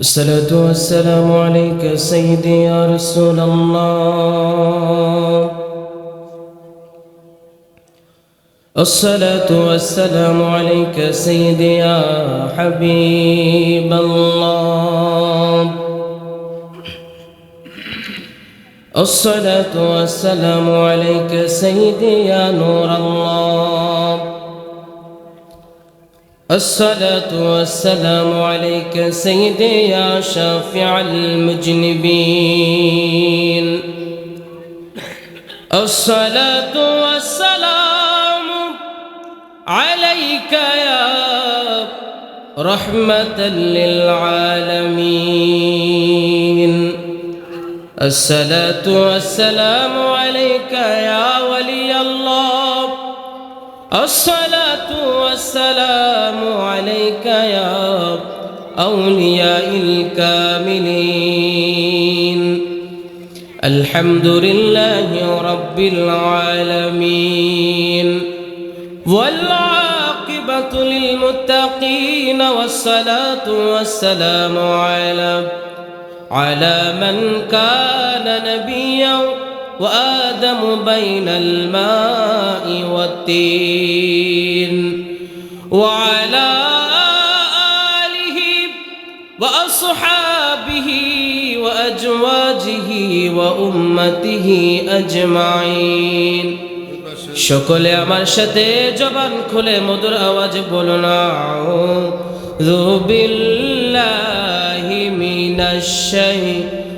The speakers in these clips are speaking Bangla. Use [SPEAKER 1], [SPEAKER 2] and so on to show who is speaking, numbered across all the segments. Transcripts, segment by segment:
[SPEAKER 1] الصلاة والسلام عليك سيدي يا رسول الله. الصلاة والسلام عليك سيدي يا حبيب الله. الصلاة والسلام عليك سيدي يا نور الله. الصلاة والسلام عليك سيدي يا شافع المجنبين. الصلاة والسلام عليك يا رحمة للعالمين. الصلاة والسلام عليك يا ولي الله. الصلاة والسلام عليك يا أولياء الكاملين. الحمد لله رب العالمين. والعاقبة للمتقين والصلاة والسلام على على من كان نبيا وآدم بين الماء والتين وعلى آله وأصحابه وأزواجه وأمته أجمعين সকলে আমার সাথে জবান খুলে মধুর আওয়াজ বলুন আউযু বিল্লাহি মিনাশ শাইতানির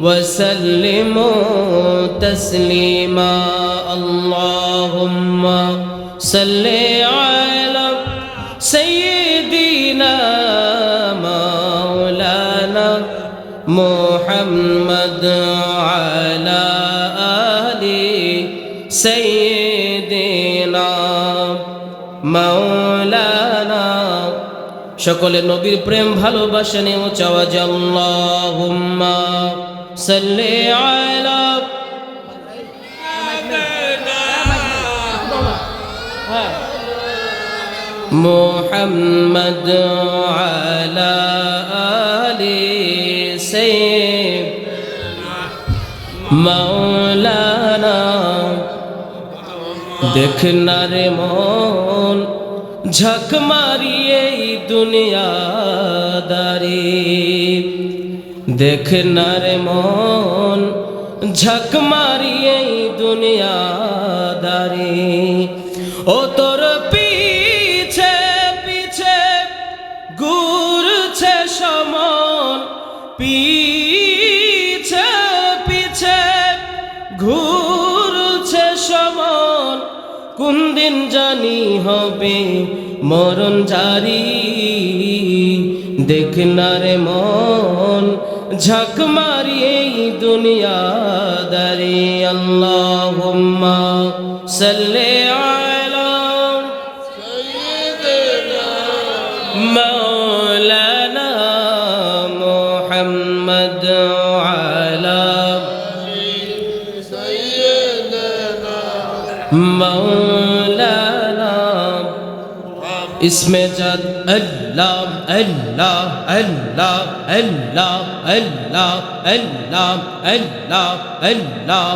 [SPEAKER 1] وسلموا تسليما اللهم صل على سيدنا مولانا محمد على آل سيدنا مولانا সকলে নবীর প্রেম ভালোবাসা নিয়ে চাওয়া যে আল্লাহুম্মা صل على محمد وعلى آل سيدنا مولانا দেখনা রে মন ঝক মারিয়ে দুনিয়া দারি দেখ না রে মন ঝক মারিয়ে এই দুনিয়াদারি ও তোর পিছে পিছে ঘুরছে সমন পিছে পিছে ঘুরছে সমন কোন দিন জানি হবে মরণ জারি দেখ না রে মন ঝক মারিয়ে দুনিয়া দারি আল্লাহ সাল্লে আলা মাওলানা মুহাম্মদ আলা মাওলানা। ইসমে জাদ আল্লাহ আল্লাহ আল্লাহ আল্লাহ আল্লাহ আল্লাহ আল্লাহ আল্লাহ।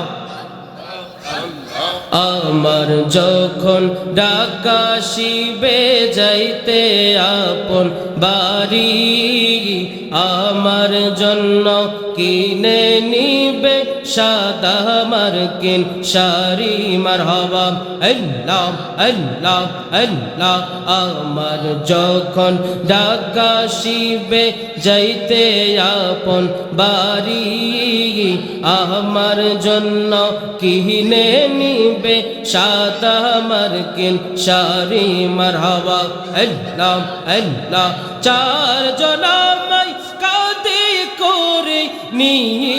[SPEAKER 1] আমার যখন ডাকা শিবে যাইতে আপন বাড়ি, আমার জন্য কিনে নিবে সাদা মার্কিন শাড়ি মারহাবা। আল্লাহ আল্লাহ আল্লাহ, আমার যখন ডাকা শিবে যাইতে আপন বাড়ি, আমার জন্য কিনে নিবে সাদা মার্কিন শাড়ি মারহাবা। আল্লাহ আল্লাহ চার জনামাই কাঁদে করে নিবে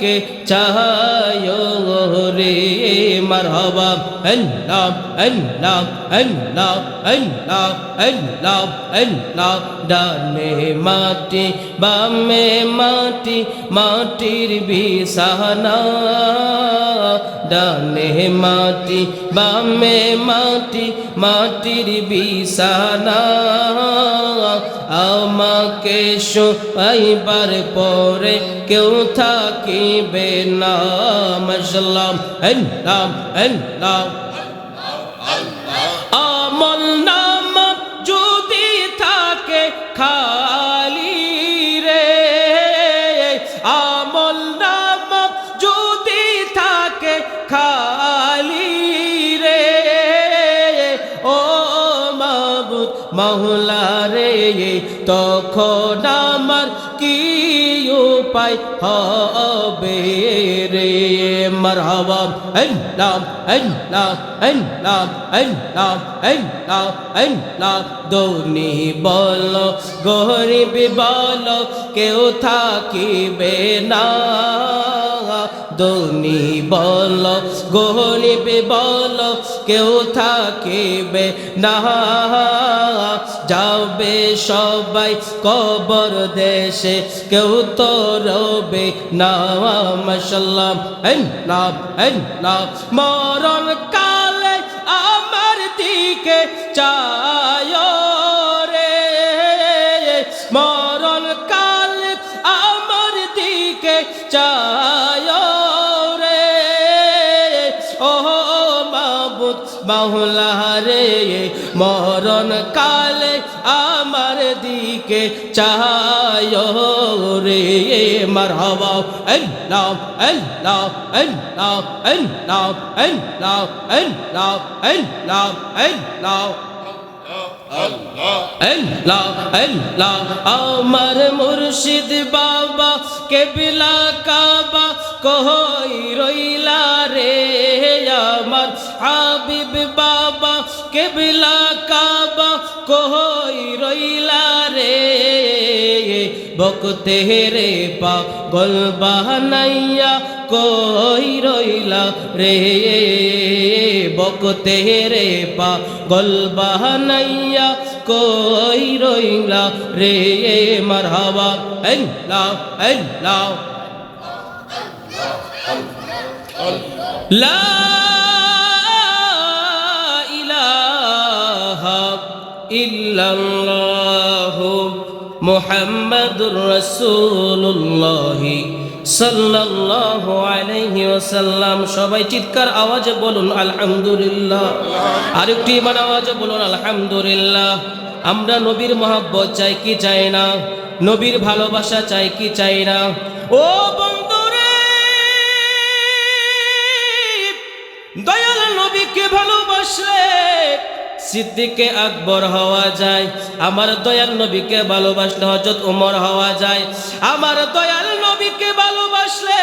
[SPEAKER 1] দিকে চায় রে। মারহাবা আল্লাহ আল্লাহ আল্লাহ আল্লাহ আল্লাহ আল্লাহ ডানে মাটি বামে মাটি মাটির বিছানা ডানে মাটি বামে মাটি মাটির বিছানা আমাকে শোয়াইবার পরে কেউ থাকিবে না মশলাম আল্লাহ আল্লাহ আমল নাম যদি থাকে খালি রে, আমল নাম যদি থাকে খালি রে। ও মাবুদ রে, তখন উপায় হবে রে মারহাবা। আল্লাহ আল্লাহ আল্লাহ আল্লাহ আল্লাহ আল্লাহ দোনি বল, গরিব বল, কেউ থাকিবে না। দোনি বলো গরিব বল, কেউ থাকিবে না। যাবে সবাই কবর দেশে, কেউ তো রবে না। মশাল্লাম নাম নাম মরণ কালে আমার দিকে চায় মাবুদ বাহুলা রে মরণ কালে আমার দিকে চায় রে, মারহাবা। আল্লাহ আল্লাহ আল্লাহ আল্লাহ আল্লাহ আল্লাহ আল্লাহ আল্লাহ আমার মুর্শিদ বাবা, কেবিলা কাবা কই রইলা রে আমার হাবিব বাবা, কেবিলা কাবা কই রইলা রে। বকতে রে পা গল বাহানাইয়া কই রইলা রে? বকতে রে পা গল বাহানাইয়া কই রইলা রে? মারহাবা আল্লাহ আল্লাহ লা ইলাহা ইল্লাল্লাহ মুহাম্মাদুর রাসূলুল্লাহ। সাল্লাল্লাহু আলাইহি ওয়াসাল্লাম, সবাই চিৎকার আওয়াজে বলুন, আলহামদুলিল্লাহ। আরেকটি ইমান আওয়াজে বলুন, আলহামদুলিল্লাহ। আমরা নবীর মহাব্বত চাই কি চাই না? নবীর ভালোবাসা চাই কি চাই না? ও বন্ধুরে, দয়াল নবীকে ভালোবাসলে সিদ্দিকে আকবর হওয়া যায়। আমার দয়াল নবীকে ভালোবাসলে হজরত উমর হওয়া যায়। আমার দয়াল নবীকে ভালোবাসলে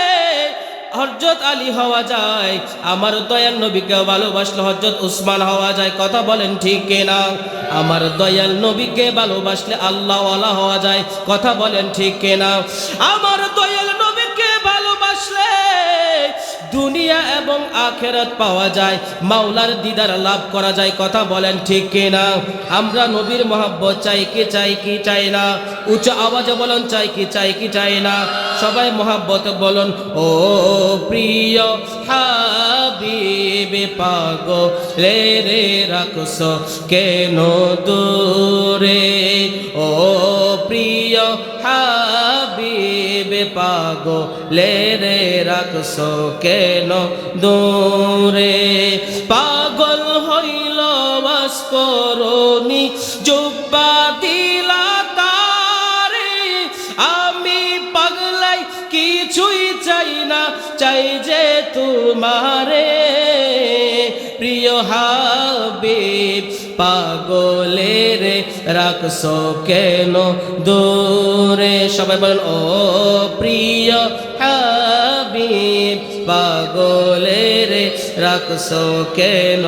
[SPEAKER 1] হজরত আলী হওয়া যায়। আমার দয়াল নবীকে ভালোবাসলে হজরত উসমান হওয়া যায়। কথা বলেন ঠিক না আমার দয়াল নবীকে ভালোবাসলে আল্লাহওয়ালা হওয়া যায়। কথা বলেন ঠিক না আমার দয়াল নবীকে ভালোবাসলে দুনিয়া এবং আখেরাত পাওয়া যায়। মাওলার দিদার লাভ করা যায়, কথা বলেন ঠিক কিনা? আমরা নবীর মহাব্বত চাই কি চাই কি, চাই না? উচ্চ আওয়াজে বলুন, চাই কি চাই কি, চাই না? সবাই মহাব্বত বলুন, ও প্রিয় হাবিবে পাগ, রে রে রাখস কেন দূরে? ও প্রিয় বে পাগো লে রে রাখছো কেন দূরে। পাগল হই পাগলের রাখছো কেন দূরে? সবাই বলেন, ও প্রিয় হাবিব, পাগলের রাখছো কেন?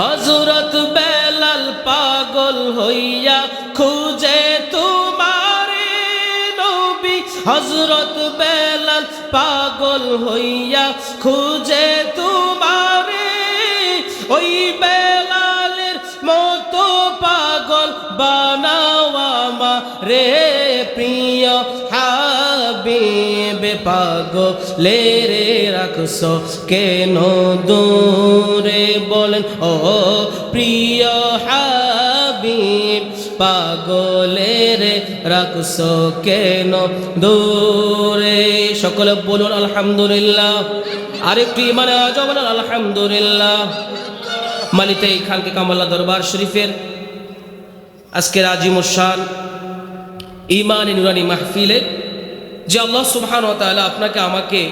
[SPEAKER 1] হজরত বেলাল পাগল হইয়া খুঁজে তোমারে নবী। হজরত বেলাল পাগল হইয়া খুঁজে তোমারে, ওই মতো পাগল বানাওয়ামা রে প্রিয় হাবিব পাগলে রে রাখছো কেন দূরে বলেন, ও প্রিয় হাবিব রে রাখছো কেন দূরে? সকলে বলুন, আলহামদুলিল্লাহ। আরেকটি মানে আজ বলেন, আলহামদুলিল্লাহ। মালিতে এই খানকে কামাল্লা দরবার শরীফের আজকের আজিমুসান ইমান নুরানি মাহফিলে যে আল্লাহ সুবহান ও তাআলা আপনাকে আমাকে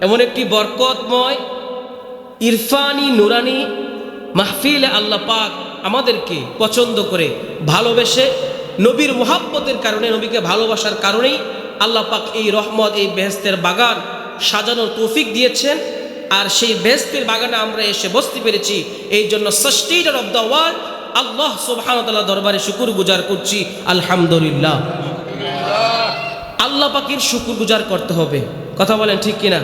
[SPEAKER 1] এমন একটি বরকতময় ইরফানি নুরানি মাহফিলে আল্লাহ পাক আমাদেরকে পছন্দ করে ভালোবেসে নবীর মোহাব্বতের কারণে, নবীকে ভালোবাসার কারণেই আল্লাহ পাক এই রহমত, এই বেহেস্তের বাগান সাজানোর তৌফিক দিয়েছেন। আর সেই বেহেস্তের বাগানে আমরা এসে বসতে পেরেছি। এই জন্য sustainer of the world Allah সুবহানতাল্লাহ দরবারে শুকুর গুজার করছি, আলহামদুলিল্লাহ। আল্লাহ পাকের শুকুর গুজার করতে হবে। কথা বলেন ঠিক কিনা?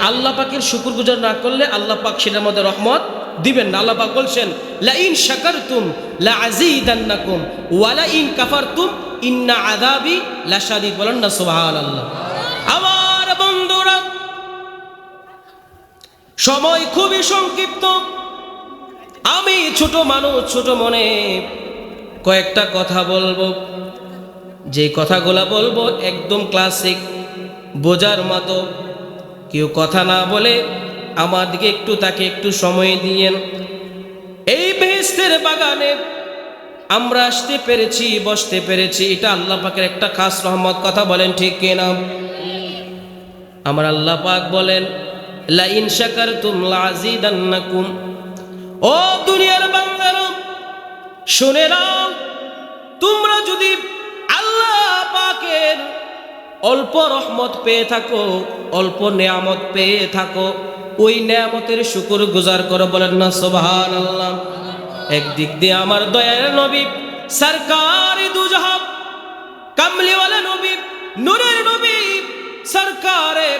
[SPEAKER 1] আল্লাহ পাকের শুকুর গুজার না করলে আল্লাহ পাক সেটার মধ্যে রহমত দিবেন না। আল্লাহ পাক বলছেন লা ইন শাকারতুম লা আযীদান্নাকুম ওয়া লা ইন কাফারতুম ইন্না আযাবি লাশাদীদ। বলেন না, সুবহানাল্লাহ। আমার বন্ধুরা, সময় খুবই সংক্ষিপ্ত। আমি ছোট মানুষ, ছোট মনে কয়েকটা কথা বলব। যে কথাগুলা বলব একদম ক্লাসিক বোঝার মতো। কেউ কথা না বলে আমার দিকে একটু তাকে একটু সময় দিয়েন। এই বেহেস্তের বাগানে আমরা আসতে পেরেছি, বসতে পেরেছি। এটা আল্লাহ পাকের একটা খাস রহমত, কথা বলেন ঠিক কিনা? আমার আল্লাহ পাক বলেন লা ইন শাকারতুম লাযিদান্নাকুম ও দুনিয়ার বান্দারা, শুনে নাও, তোমরা যদি আল্লাহ পাকের অল্প রহমত পেয়ে থাকো, অল্প নেয়ামত পেয়ে থাকো, ওই নেয়ামতের শুকুর গুজার করো, বলেন না সোভান আল্লাহ একদিক দিয়ে আমার দয়ার নবী, সরকার দুজাহাব, কামলিওয়ালা নবী, নূরের নবী, সরকারে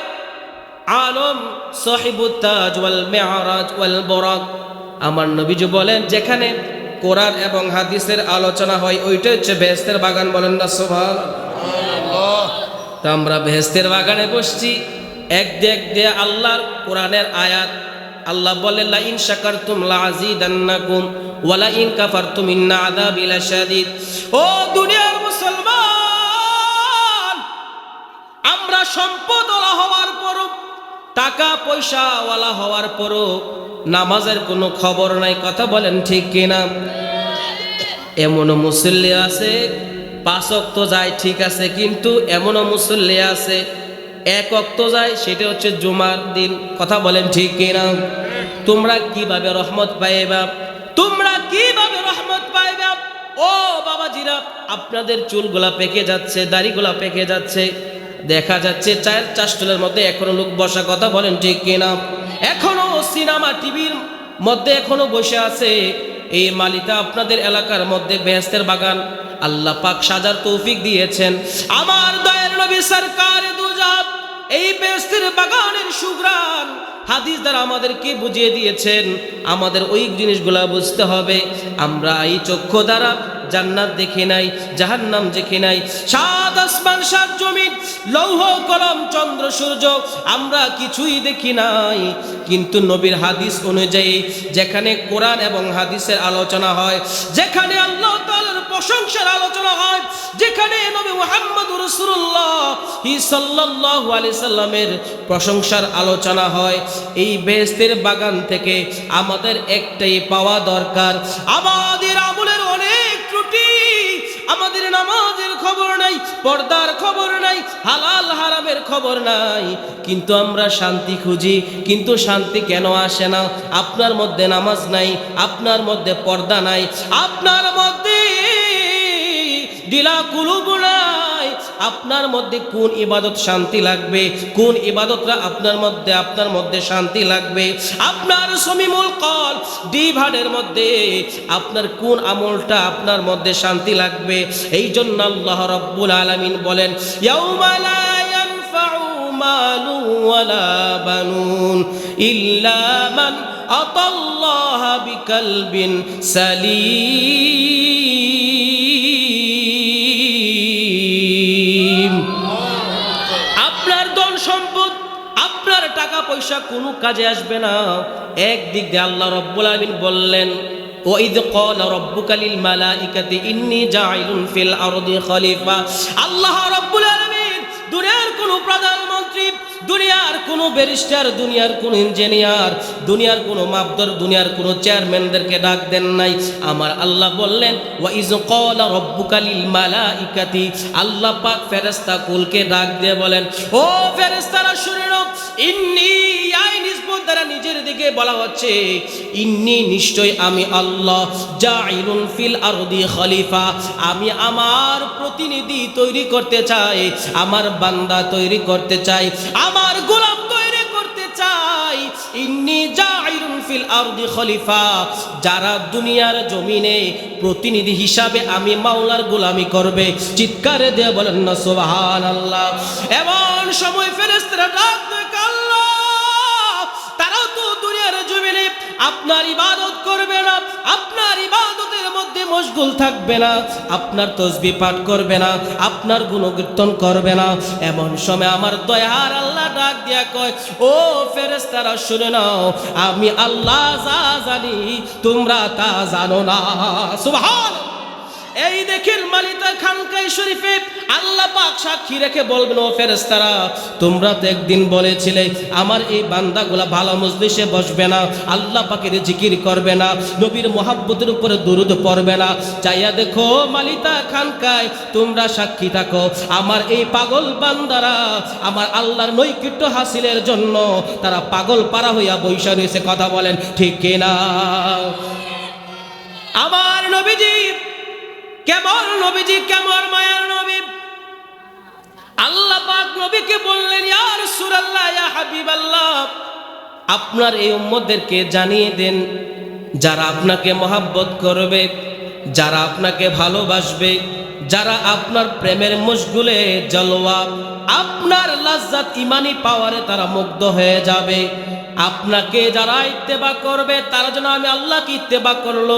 [SPEAKER 1] আলম সাহিবুত্তাজ ওয়াল মেয়ারাজ ওয়াল বরাক আমার নবীজি বলেন, যেখানে কোরআন এবং হাদিসের আলোচনা হয় ওইটা হচ্ছে বেহেস্তের বাগান বলেন না সোভান তো আমরা বেহেস্তের বাগানে বসছি, এক দিয়ে আল্লাহর কোরআনের আয়াত। আল্লাহ বলে লা ইন শাকারতুম লা আযীদান্নাকুম ওয়া লা ইন কাফারতুম ইন্না আযাবি লাশাদীদ। ও দুনিয়ার মুসলমান, আমরা সম্পদওয়ালা হওয়ার পরও টাকা পয়সাওয়ালা হওয়ার পরও নামাজের কোনো খবর নাই, কথা বলেন ঠিক কিনা? এমনও মুসল্লি আছে, পাঁচ অক্ত যায় ঠিক আছে, কিন্তু এমনও মুসল্লি আছে, এক অক্ত যায়, সেটা হচ্ছে জুমার দিন, কথা বলেন ঠিক কিনা? তোমরা কীভাবে রহমত পাইবা তোমরা কীভাবে রহমত পাইবা ও বাবাজিরা, আপনাদের চুলগুলা পেকে যাচ্ছে, দাড়িগুলা পেকে যাচ্ছে দেখা যাচ্ছে চায়ের চাষটলের মধ্যে এখনও লোক বসা কথা বলেন ঠিক কিনা? এখনও সিনেমা টিভির মধ্যে এখনও বসে আছে। এই মালিতা আপনাদের এলাকার মধ্যে বেহেস্তের বাগান। আল্লাহ পাক সাজার তৌফিক দিয়েছেন। আমার দয়ের নবী সরকার এই বেহেস্তের বাগানের সুগ্রান হাদিস দ্বারা আমাদেরকে বুঝিয়ে দিয়েছেন। আমাদের ওই জিনিসগুলা বুঝতে হবে। আমরা এই চক্ষু দ্বারা জান্নাত দেখি নাই, জাহান্নাম দেখি নাই। সাত আসমান, সাত জমিন, লৌহ, কলম, চন্দ্র, সূর্য আমরা কিছুই দেখি নাই। কিন্তু নবীর হাদিস অনুযায়ী যেখানে কোরআন এবং হাদিসের আলোচনা হয়, যেখানে আল্লাহ তাআলার প্রশংসার আলোচনা হয়, যেখানে নবী মোহাম্মদ রসুল্লাহ হি সাল্লাল্লাহু আলাইহি সাল্লামের প্রশংসার আলোচনা হয়, এই বেহেস্তের বাগান থেকে আমাদের একটাই পাওয়া দরকার। আমাদের আমলের অনেক আমাদের নামাজের খবর নাই, পর্দার খবর নাই, হালাল হারামের খবর নাই। কিন্তু আমরা শান্তি খুঁজি, কিন্তু শান্তি কেন আসে না? আপনার মধ্যে নামাজ নাই, আপনার মধ্যে পর্দা নাই, আপনার মধ্যে দিলা কুলুবুলা আপনার মধ্যে কোন ইবাদত শান্তি লাগবে? কোন ইবাদতরা আপনার মধ্যে আপনার মধ্যে শান্তি লাগবে? আপনার সমিমুল কল, ডিভানের মধ্যে আপনার কোন আমলটা আপনার মধ্যে শান্তি লাগবে? এই জন্য আল্লাহ রব্বুল আলামিন বলেন ইল্লা মান আতাল্লাহ বিকলবিন পয়সা কোনো কাজে আসবে না একদিক দিয়ে আল্লাহ রব্বুল আলামিন বললেন وإذ قال ربك للملائكة إني جاعل في الأرض خليفة আল্লাহ রব্বুল দুনিয়ার কোনো ব্যারিস্টার, দুনিয়ার কোনো ইঞ্জিনিয়ার, দুনিয়ার কোনো মাপদর, দুনিয়ার কোনো চেয়ারম্যানদেরকে ডাক দেন নাই। আমার আল্লাহ বললেন ওয়া ইজ ক্বালা রাব্বুকা লিল মালাইকাতি। আল্লাহ পাক ফেরেশতা কুলকে ডাক দিয়ে বলেন, ও ফেরেশতারা শুনে ইন্নি আইনিস দ্বারা নিজের দিকে বলা হচ্ছে, ইন্নি নিশ্চয় আমি আল্লাহ জাইলুন ফিল আরদি খলিফা। আমি আমার প্রতিনিধি তৈরি করতে চাই, আমার বান্দা তৈরি করতে চাই, আমার গোলাম তৈরি করতে চাই। ইন্নি জাইলুন ফিল আরদি খলিফা। যারা দুনিয়ার জমিনে প্রতিনিধি হিসাবে আমি মাওলার গোলামি করবে, চিৎকারে দিয়ে বলেন না, সুবহানাল্লাহ। এমন সময় ফেরেশতারা ডাক দেয় আপনার ইবাদত করবে না, আপনার ইবাদতের মধ্যে মশগুল থাকবে না, আপনার তসবি পাঠ করবে না, আপনার গুণকীর্তন করবে না। এমন সময় আমার দয়ার আল্লাহ ডাক দিয়া কয়, ও ফেরেস্তারা শুনে নাও, আমি আল্লাহ যা জানি, তোমরা তা জানো না। সুবহান এই দেখেন মালিতা খানকাই শরীফে আল্লাহ পাক সাক্ষী রেখে বলবেন, ও ফেরেস্তারা তোমরা তো একদিন বলেছিলে, আমার এই বান্দাগুলা ভালো মজলিসে বসবে না, আল্লাহ পাকের জিকির করবে না, নবীর মোহাব্বতের উপরে দুরুদ পড়বে না। চাইয়া দেখো মালিতা খানকায়, তোমরা সাক্ষী থাকো, আমার এই পাগল বান্দারা আমার আল্লাহর নৈকট্য হাসিলের জন্য তারা পাগল পারা হইয়া বৈশা রয়েছে, কথা বলেন, ঠিক কিনা? আমার নবীজি কেমন নবীজি, কেমন মায়ার নবী? আল্লাহ পাক নবীকে বললেন, ইয়া রাসূলুল্লাহ, ইয়া হাবিবাল্লাহ। আপনার এই উম্মতদেরকে জানিয়ে দেন, যারা আপনাকে মহাব্বত করবে, যারা আপনাকে ভালোবাসবে, যারা আপনার প্রেমের মুশগুলে জলওয়া, আপনার লাজ্জাত ইমানি পাওয়ারে তারা মুগ্ধ হয়ে যাবে। আপনাকে যারা ইত্তেবা করবে, তারা যেন আমি আল্লাহকে ইত্তেবা করল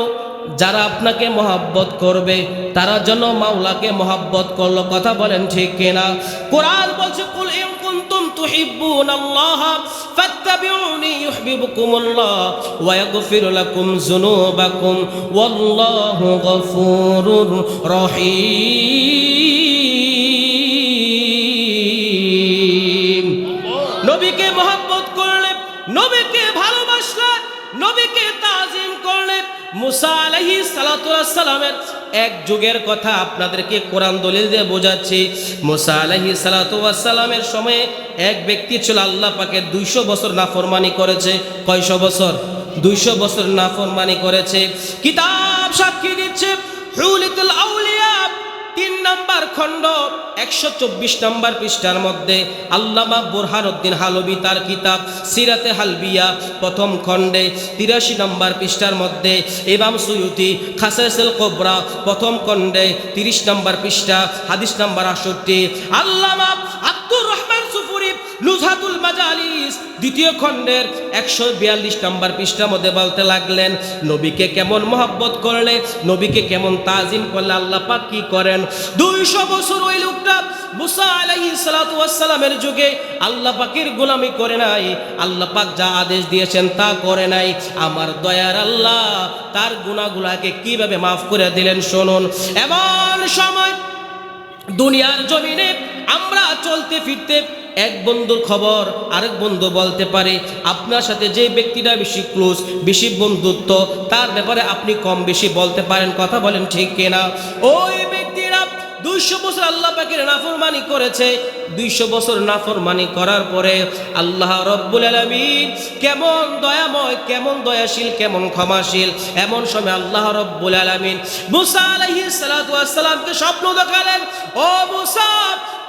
[SPEAKER 1] যারা আপনাকে মহাব্বত করবে, তারা যেন মাওলাকে মহাব্বত করল। কথা বলেন ঠিক কিনা? কোরআন বলছে নবীকে করলে, নবীকে ভালোবাসলে, নবীকে করলে এক যুগের কথা আপনাদেরকে কোরআন দলিল দিয়ে বোঝাচ্ছি। মুসা আলাইহি সালাতামের সময়ে এক ব্যক্তি ছিল, আল্লাহ পাকে দুইশো বছর নাফরমানি করেছে। কয়শো বছর? দুইশো বছর নাফরমানি করেছে। কিতাব সাক্ষী দিচ্ছে তিন নাম্বার খণ্ড, একশো চব্বিশ নাম্বার পৃষ্ঠার মধ্যে আল্লামা বুরহানুদ্দিন হালবি তার কিতাব সিরাতে হালবিয়া, প্রথম খণ্ডে, তিরাশি নাম্বার পৃষ্ঠার মধ্যে এবাম সুয়ুতি, খাসাইসেল কোবরা, প্রথম খণ্ডে তিরিশ নাম্বার পৃষ্ঠা, হাদিস নাম্বার আটষট্টি, আল্লামা সুফুরি মাজালিস। দ্বিতীয় খণ্ডের একশো বিয়াল্লিশ নম্বর পৃষ্ঠার মধ্যে বলতে লাগলেন, নবীকে কেমন মহব্বত করলে, নবীকে কেমন তাজিম করলে আল্লাহ পাক কি করেন? দুইশো বছর ওই লোকটা মুসা আলাইহি সালাতু ওয়াসসালামের যুগে আল্লাহ পাকের গোলামি করে নাই, আল্লাহ পাক যা আদেশ দিয়েছেন তা করে নাই। আমার দয়ার আল্লাহ, তার গুণাগুলাকে কীভাবে মাফ করে দিলেন শুনুন। এমন সময় দুনিয়ার জমিনে আমরা চলতে ফিরতে এক বন্ধুর খবর আরেক বন্ধু বলতে পারে, আপনার সাথে যে ব্যক্তিটা বেশি ক্লোজ বেশি বন্ধুত্ব, তার ব্যাপারে আপনি কম বেশি বলতে পারেন, কথা বলেন ঠিক কিনা? ওই ব্যক্তিরা দুইশো বছর আল্লাহ পাকের নাফরমানি করেছে। দুইশো বছর নাফরমানি করার পরে আল্লাহ রব্বুল আলমিন কেমন দয়াময়, কেমন দয়াশীল, কেমন ক্ষমাশীল, এমন সময় আল্লাহ রব্বুল আলমিন মুসা আলহি সালাতামকে স্বপ্ন দেখালেন, ও মুসা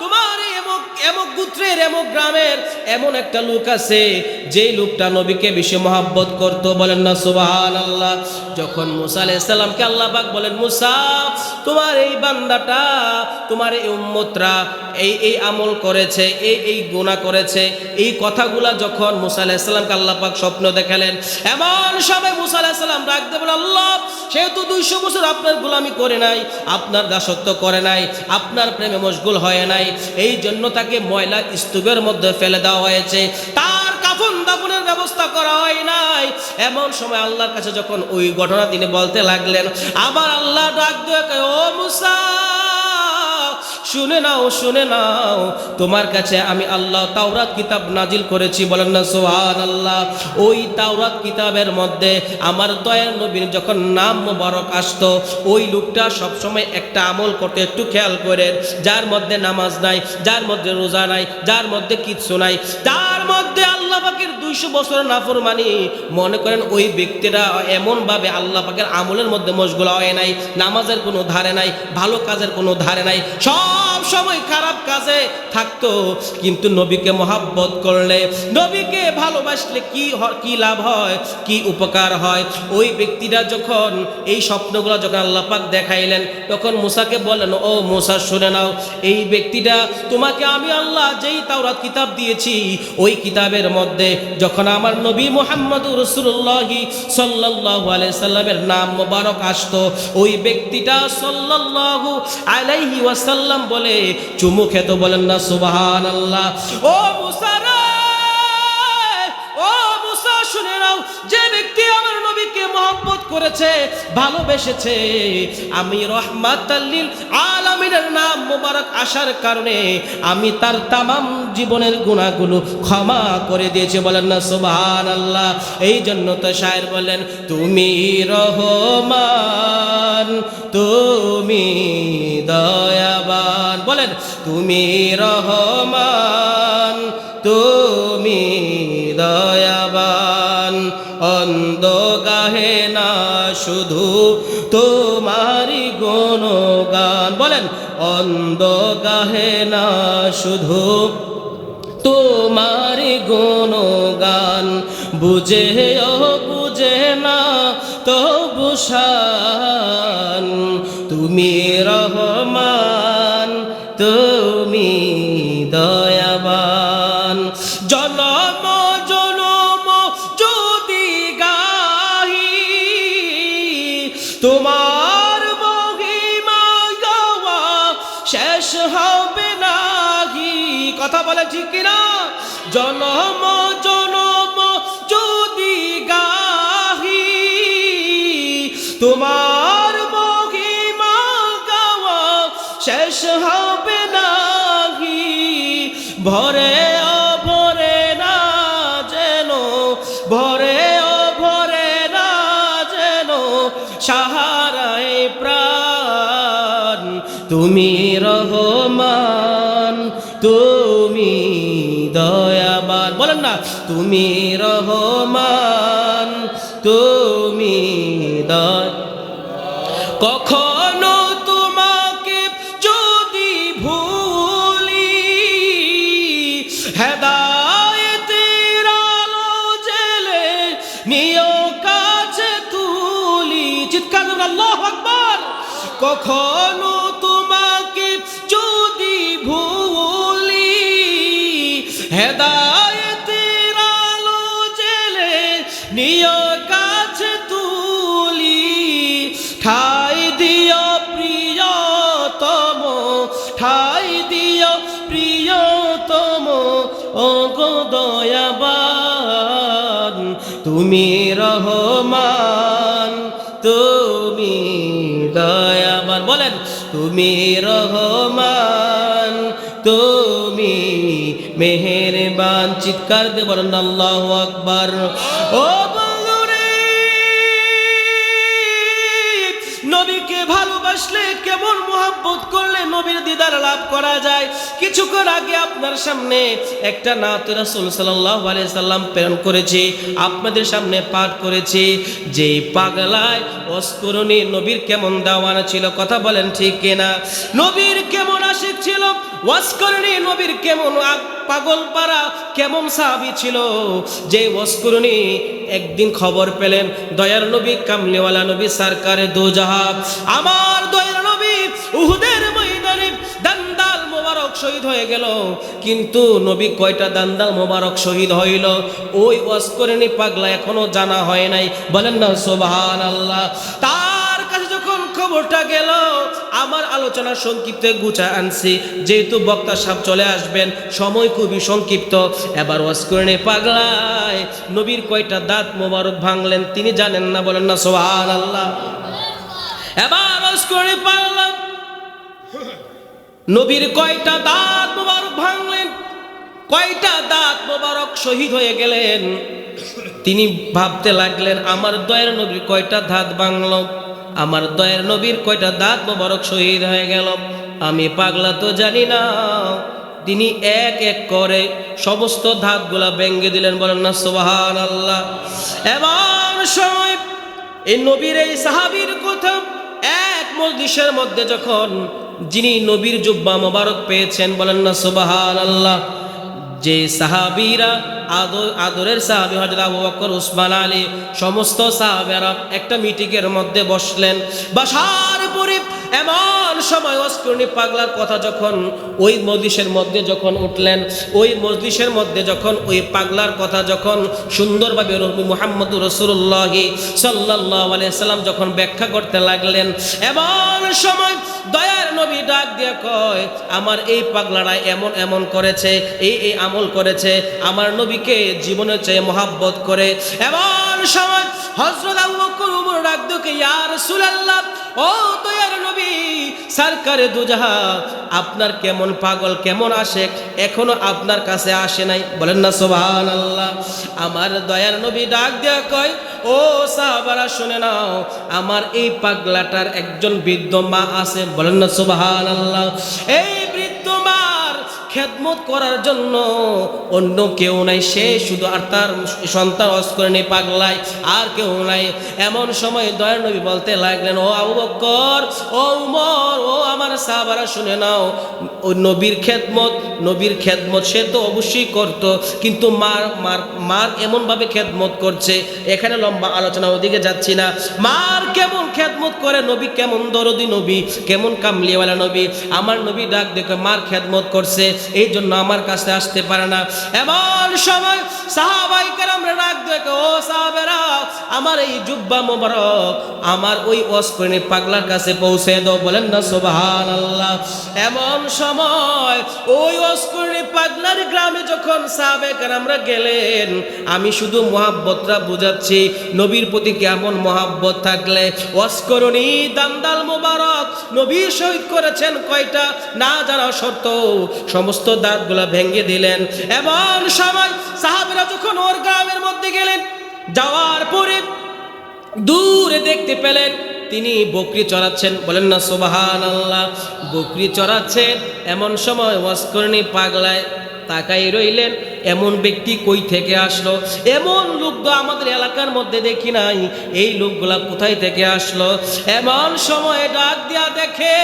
[SPEAKER 1] তোমার এমক এমক গুত্রের, এমক গ্রামের এমন একটা লোক আছে, যেই লোকটা নবীকে বেশি মহাব্বত করতো, বলেন না আল্লাহ যখন মুসা আলাইসাল্লামকে বলেন, মুসা, তোমার এই বান্দাটা, তোমার এই উম্মতরা এই এই আমল করেছে, এই এই গুণা করেছে। এই কথাগুলা যখন মুসা আলাইসাল্লামকে আল্লাহ পাক স্বপ্ন দেখালেন, এমন সময় মুসা আলাইসাল্লাম আল্লাহ সেহেতু দুইশো বছর আপনার গোলামি করে নাই, আপনার দাসত্ব করে নাই, আপনার প্রেমে মশগুল হয় নাই, এই জন্য তাকে ময়লা স্তূপের মধ্যে ফেলে দেওয়া হয়েছে। তার কাফন দাফনের ব্যবস্থা করা হয় নাই। এমন সময় আল্লাহর কাছে যখন ওই ঘটনা তিনি বলতে লাগলেন, আবার আল্লাহ ডাক দেয় ও মুসা শুনে নাও শুনে নাও। তোমার কাছে আমি আল্লাহ তাওরাত কিতাব নাজিল করেছি, বলেন না সোহান আল্লাহ ওই তাওরাত কিতাবের মধ্যে আমার দয়ার নবীর যখন নাম মোবারক আসতো, ওই লোকটা সবসময় একটা আমল করতে একটু খেয়াল করে, যার মধ্যে নামাজ নাই, যার মধ্যে রোজা নাই, যার মধ্যে কিচ্ছু নাই, যার মধ্যে আল্লাহ পাকের দুইশো বছর নাফরমানি। মনে করেন ওই ব্যক্তিরা এমনভাবে আল্লাহ পাকের আমলের মধ্যে মশগুলা হয় নাই, নামাজের কোনো ধারে নাই, ভালো কাজের কোনো ধারে নাই, সব সময় খারাপ কাজে থাকতো। কিন্তু নবীকে মহাব্বত করলে, নবীকে ভালোবাসলে কি কি লাভ হয়, কি উপকার হয়? ওই ব্যক্তিরা যখন এই স্বপ্নগুলো যখন আল্লাহ পাক দেখাইলেন, তখন মুসাকে বললেন, ও মুসা, শুনে নাও, এই ব্যক্তিটা তোমাকে আমি আল্লাহ যেই তাওরাত কিতাব দিয়েছি, ওই কিতাবের মধ্যে যখন আমার নবী মোহাম্মদ রসুল্লাহি সাল্লাল্লাহু আলাইহি সাল্লামের নাম মোবারক আসতো, ওই ব্যক্তিটা সাল্লাল্লাহু আলাইহি ওয়াসাল্লাম বলে চুমু খেত বলেন না সুবহান আল্লাহ ও মুসারা মহব্বত করেছে, ভালোবেসেছে। আমি রহমাত আলামিনের নাম মোবারক আসার কারণে আমি তার তামাম জীবনের গুণাগুলো ক্ষমা করে দিয়েছে। বলেন না সুবহান আল্লাহ এই জন্য তো শায়ের বলেন তুমি রহমান, তুমি দয়াবান। বলেন, তুমি রহমান, তুমি দয়াবান অন্ধ গাহে না, শুধু তোমারি গুণগান। বলেন অন্ধ গাহে না, শুধু তোমারি গুণগান। বুঝে ও বুঝে না তো বুসান তুমি রহমান ঠিক কিনা জনম জনম যদি গাহি, তোমার মহিমা গাওয়া শেষ হবে নাহি। ভরে অভরে না যেন, ভরে অভরে না যেন সাহারায় প্রাণ। তুমি রহমান। তুমি রহমান তুমি দয়। কখনো তুমি রহমান তুমি দয়াবান। বলেন তুমি রহমান তুমি মেহেরবান। চিৎকার দেব আল্লাহ আকবার। ও ভালোবাসলে কেমন মোহাব্বত করলে নবীর দিদার লাভ করা যায়? কিছুক্ষণ আগে আপনার সামনে একটা নাত রাসুল সাল্লাম প্রেরণ করেছি, আপনাদের সামনে পাঠ করেছি। যে পাগলায়, অস্করণী নবীর কেমন দাওয়ানা ছিল, কথা বলেন ঠিক কিনা? নবীর কেমন আশিক ছিল? ওয়াসকরণী নবীর কেমন পাগল পাড়া, কেমন সাহাবি ছিল? যে ওয়াসকরণী একদিন খবর পেলেন, দয়ার নবী, কামলিওয়ালা নবী, সরকারে দোজাহাব। আমার দয়ার নবী উহুদের ময়দানে দান্দাল মোবারক শহীদ হয়ে গেল। কিন্তু নবী কয়টা দান্দাল মোবারক শহীদ হইল? ওই ওয়াসকরণী পাগলা এখনও জানা হয় নাই। বলেন না সোবাহান আল্লাহ তার কাছে যখন খবরটা গেল আমার আলোচনা সংক্ষিপ্ত গুছা আনছি। যেহেতু বক্তা সাহেব চলে আসবেন, সময় খুবই সংক্ষিপ্ত। এবার ওয়াসকরণী পাগলায়। নবীর কয়টা দাঁত মোবারক ভাঙলেন তিনি জানেন না, বলেন না সোহান আল্লাহ এবার ওয়াসকরণী পাগলা নবীর কয়টা দাঁত মোবারক ভাঙলেন, কয়টা দাঁত মোবারক শহীদ হয়ে গেলেন। তিনি ভাবতে লাগলেন, আমার দয়ের নবীর কয়টা দাঁত ভাঙল। আমার দয়ের নবীর কয়টা দাঁত মোবারক শহীদ হয়ে গেল। আমি পাগলা তো জানি না। তিনি এক এক করে সমস্ত ধাতগুলা ভেঙ্গে দিলেন, বলেন না সোবাহান আল্লাহ এমন সময়, এই নবীর, এই সাহাবীর কথা এক মজলিসের মধ্যে যখন যিনি নবীর জুব্বা মোবারক পেয়েছেন, বলেন না সোবাহান আল্লাহ যে সাহাবিরা আদর, আদরের সাহাবি হজরত আবু বকর, উসমান, আলী, সমস্ত সাহাবেরা একটা মিটিংয়ের মধ্যে বসলেন। বাসার পরে এমন সময় অস্করণী পাগলার কথা যখন ওই মজলিসের মধ্যে যখন উঠলেন, ওই মজলিসের মধ্যে যখন ওই পাগলার কথা যখন সুন্দরভাবে রবি মোহাম্মদ রসুল্লাহি সাল্লাহ সাল্লাম যখন ব্যাখ্যা করতে লাগলেন, এমন সময় দয়ার নবী ডাক দিয়ে কয়, আমার এই পাগলারা এমন এমন করেছে, এই এই আমল করেছে, আমার নবীকে জীবনের চেয়ে মহাব্বত করে। এমন সময় হজরত আবু বকর উমর ডাক ইয়া রাসূলুল্লাহ ও দয়ার নবী, সরকারে দুজাহা আপনার কেমন পাগল, কেমন আসে এখনও আপনার কাছে আসে নাই। বলেন না সোভান আল্লাহ আমার দয়ার নবী ডাক দেয়া কয়, ও সাহাবারা, শুনে নাও, আমার এই পাগলাটার একজন বৃদ্ধ মা আছে। বলেন না সোভান আল্লাহ এই খেদমত করার জন্য অন্য কেউ নাই, সে শুধু আর তার সন্তান অস্করণী পাগলায় আর কেউ নাই। এমন সময় দয়ার নবী বলতে লাগলেন, ও আবু বক্কর, ও উমর, ও আমার সাহাবারা, শুনে নাও, ও নবীর খেদমত নবীর খেদমত সে তো অবশ্যই করত, কিন্তু মার মার মার এমনভাবে খেদমত করছে। এখানে লম্বা আলোচনা ওদিকে যাচ্ছি না। মার কেমন খেদমত করে নবী, কেমন দরদি নবী, কেমন কামলিওয়ালা নবী। আমার নবী ডাক দেখে মার খেদমত করছে। এই জন্য আমার কাছে আসতে পারে না। এমন সময় সাহাবাই কেরামরা ডাক দেখে ও সাহাবেরা, আমার এই জুব্বা মোবারক আমার ওই অস্করণী পাগলার কাছে পৌঁছে দাও। বলেন না সোবাহান আল্লাহ এমন সময় ওই অস্করণী পাগলার গ্রামে যখন সাহাবে কেরামরা গেলেন, আমি শুধু মহাব্বতরা বুঝাচ্ছি, নবীর প্রতি কেমন মহাব্বত থাকলে? অস্করণী দান্দাল মোবারক, নবী শহীদ করেছেন কয়টা? না জানা সত্ত্বেও সমস্ত দাঁতগুলা ভেঙে দিলেন। এমন সময় সাহাবিরা যখন ওর গ্রামের মধ্যে গেলেন, যাওয়ার পরে দূরে দেখতে পেলেন তিনি বকরি চড়াচ্ছেন। বলেন না সোবাহান আল্লাহ বকরি চড়াচ্ছেন এমন সময় ওয়াস্করণী পাগলায়। তাকাই রইলেন, এমন ব্যক্তি কই থেকে আসলো? এমন লোক তো আমাদের এলাকার মধ্যে দেখি নাই। এই লোকগুলা কোথায় থেকে আসলো? এমন সময় ডাক দিয়া দেখে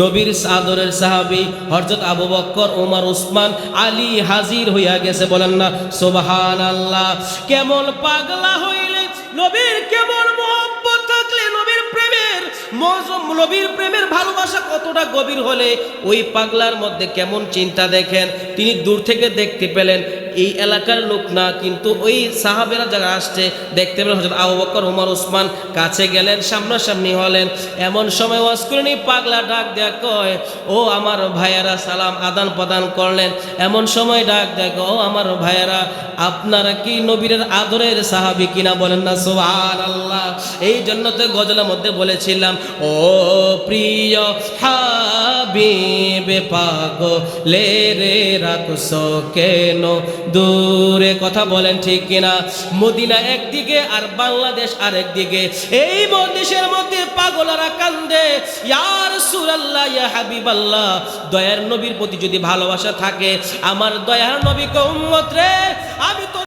[SPEAKER 1] নবীর আদরের সাহাবি হরজত আবু বক্কর, ওমর, উসমান, আলী হাজির হইয়া গেছে। বলেন না সোবাহান আল্লাহ কেমন পাগলা হইলে নবীর কেমন মোহব্বত থাকলে নবীর প্রেমের মজম নবীর প্রেমের ভালোবাসা কতটা গভীর হলে ওই পাগলার মধ্যে কেমন চিন্তা দেখেন, তিনি দূর থেকে দেখতে পেলেন এই এলাকার লোক না, কিন্তু ওই সাহাবেরা যারা আসছে, দেখতে পেলেন হজরত আবু বকর, উমর, উসমান কাছে গেলেন, সামনাসামনি হলেন। এমন সময় ওয়াসকুরনি পাগলা ডাক দেয়া কয়, ও আমার ভাইয়েরা, সালাম আদান প্রদান করলেন। এমন সময় ডাক দেয় ও আমার ভাইয়েরা, আপনারা কি নবীরের আদরের সাহাবি কিনা বলেন না? সোহান আল্লাহ এই জন্য তো গজলের মধ্যে বলেছিলাম, ও প্রিয় হাবিবে পাগলে রে রাখছো কেন দূরে কথা বলেন ঠিক কিনা? মদিনা একদিকে আর বাংলাদেশ আরেকদিকে এই দেশের মধ্যে পাগলারা কান্দে ইয়ার সুরাল্লাহ ইয়া হাবিবাল্লাহ, দয়ার নবীর প্রতি যদি ভালোবাসা থাকে, আমার দয়ার নবী কৌমত রে? আমি তো